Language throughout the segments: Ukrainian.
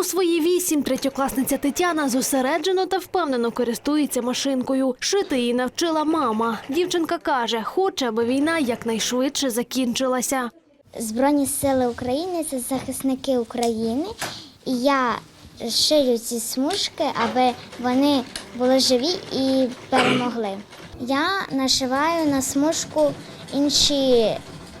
У свої вісім третьокласниця Тетяна зосереджено та впевнено користується машинкою. Шити її навчила мама. Дівчинка каже, хоче, аби війна якнайшвидше закінчилася. Збройні сили України це захисники України. І я шию ці смужки, аби вони були живі і перемогли. Я нашиваю на смужку інші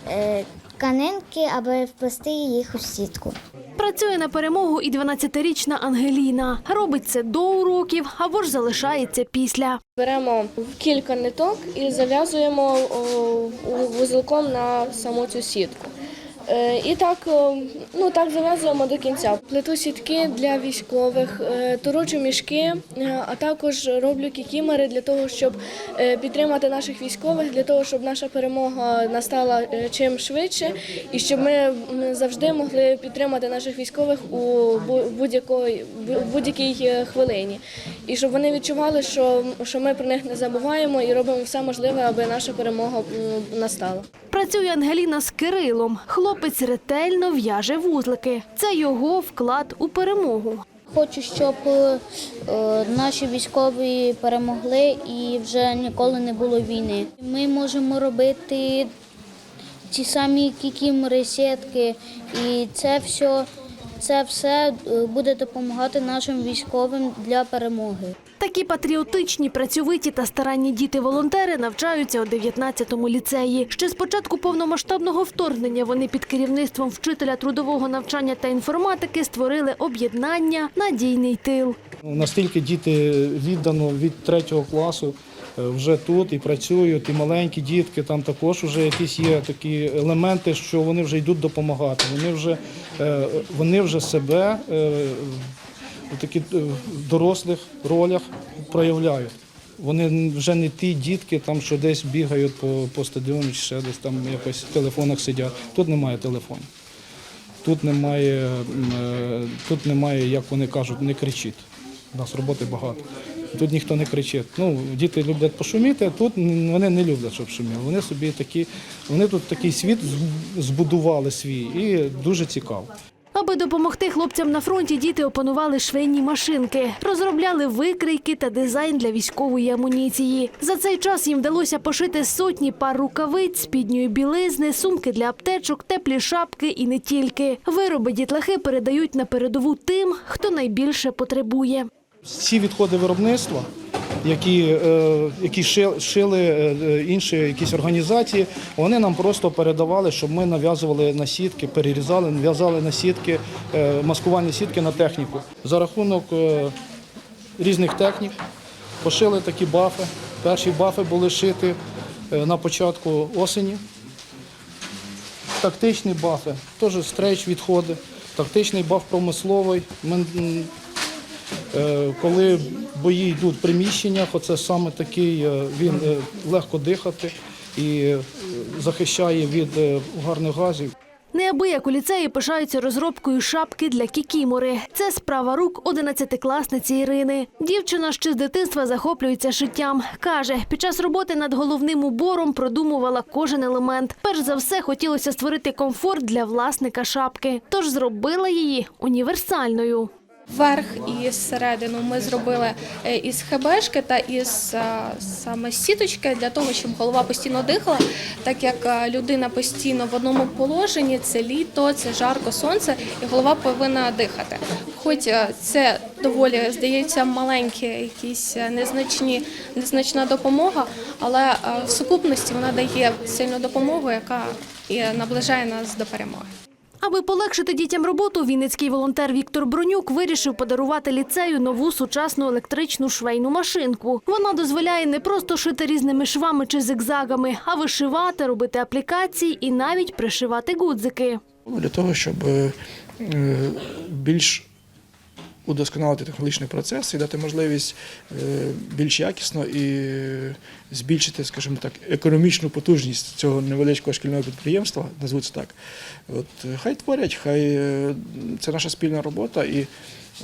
е, тканинки, аби вплести їх у сітку. Працює на перемогу і 12-річна Ангеліна. Робить це до уроків або ж залишається після. Беремо кілька ниток і зав'язуємо вузелком на саму цю сітку. Е, І так, ну так зав'язуємо до кінця. Плету сітки для військових, е, торочу мішки, е, а також роблю кікімери для того, щоб е, підтримати наших військових, для того, щоб наша перемога настала е, чим швидше, і щоб ми завжди могли підтримати наших військових у будь-якій е, хвилині. І щоб вони відчували, що, що ми про них не забуваємо і робимо все можливе, аби наша перемога настала. Працює Ангеліна з Кирилом. Хлопець ретельно в'яже вузлики. Це його вклад у перемогу. Хочу, щоб е, наші військові перемогли і вже ніколи не було війни. Ми можемо робити ті самі кікімори, сітки, і це все, це все е, буде допомагати нашим військовим для перемоги. Такі патріотичні, працьовиті та старанні діти-волонтери навчаються у 19-му ліцеї. Ще з початку повномасштабного вторгнення вони під керівництвом вчителя трудового навчання та інформатики створили об'єднання Надійний тил. Ну, Настільки діти віддано від третього класу е, вже тут і працюють, і маленькі дітки, там також вже якісь є такі елементи, що вони вже йдуть допомагати. Вони вже, е, вони вже себе в таких е, дорослих ролях проявляють. Вони вже не ті дітки, там, що десь бігають по, по стадіону чи ще десь там якось в телефонах сидять. Тут немає телефонів. Тут немає, е, тут немає, як вони кажуть, не кричить. У нас роботи багато. Тут ніхто не кричить. Ну, діти люблять пошуміти, а тут вони не люблять, щоб шуміли. Вони собі такі, вони тут такий світ збудували свій і дуже цікаво. Аби допомогти хлопцям на фронті, діти опанували швейні машинки, розробляли викрійки та дизайн для військової амуніції. За цей час їм вдалося пошити сотні пар рукавиць, спідньої білизни, сумки для аптечок, теплі шапки і не тільки. Вироби дітлахи передають на передову тим, хто найбільше потребує. Ці відходи виробництва, які, е, які ши- шили е, е, інші якісь організації, вони нам просто передавали, щоб ми нав'язували на сітки, перерізали, нав'язали на сітки, маскувальні сітки на техніку. За рахунок різних технік пошили такі бафи. Перші бафи були шиті е, на початку осені. Тактичні бафи, теж стрейч відходи, тактичний баф промисловий. Ми, Коли бої йдуть в приміщеннях, оце саме такий, е, він е, легко дихати і е, захищає від е, угарних газів. Неабияк у ліцеї пишаються розробкою шапки для кікімори. Це справа рук одинадцятикласниці Ірини. Дівчина ще з дитинства захоплюється шиттям. Каже, під час роботи над головним убором продумувала кожен елемент. Перш за все хотілося створити комфорт для власника шапки, тож зробила її універсальною. Верх і середину ми зробили е, із хебешки та із е, саме сіточки для того, щоб голова постійно дихала, так як е, людина постійно в одному положенні, це літо, це жарко, сонце, і голова повинна дихати. Хоч це доволі здається маленькі, якісь незначні, незначна допомога, але в сукупності вона дає сильну допомогу, яка і наближає нас до перемоги. Аби полегшити дітям роботу, вінницький волонтер Віктор Бронюк вирішив подарувати ліцею нову сучасну електричну швейну машинку. Вона дозволяє не просто шити різними швами чи зигзагами, а вишивати, робити аплікації і навіть пришивати гудзики. для того, щоб е, більш удосконалити технологічний процес і дати можливість е, більш якісно і збільшити, скажімо так, економічну потужність цього невеличкого шкільного підприємства, назвуть це так. От, е, хай творять, хай е, це наша спільна робота, і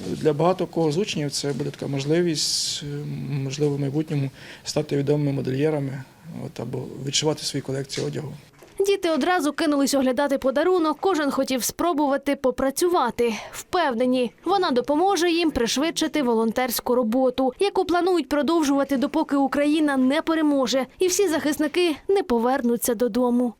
для багато кого з учнів це буде така можливість, е, можливо, в майбутньому стати відомими модельєрами от, або відшивати свої колекції одягу. Діти одразу кинулись оглядати подарунок. Кожен хотів спробувати попрацювати. Впевнені, вона допоможе їм пришвидшити волонтерську роботу, яку планують продовжувати допоки Україна не переможе, і всі захисники не повернуться додому.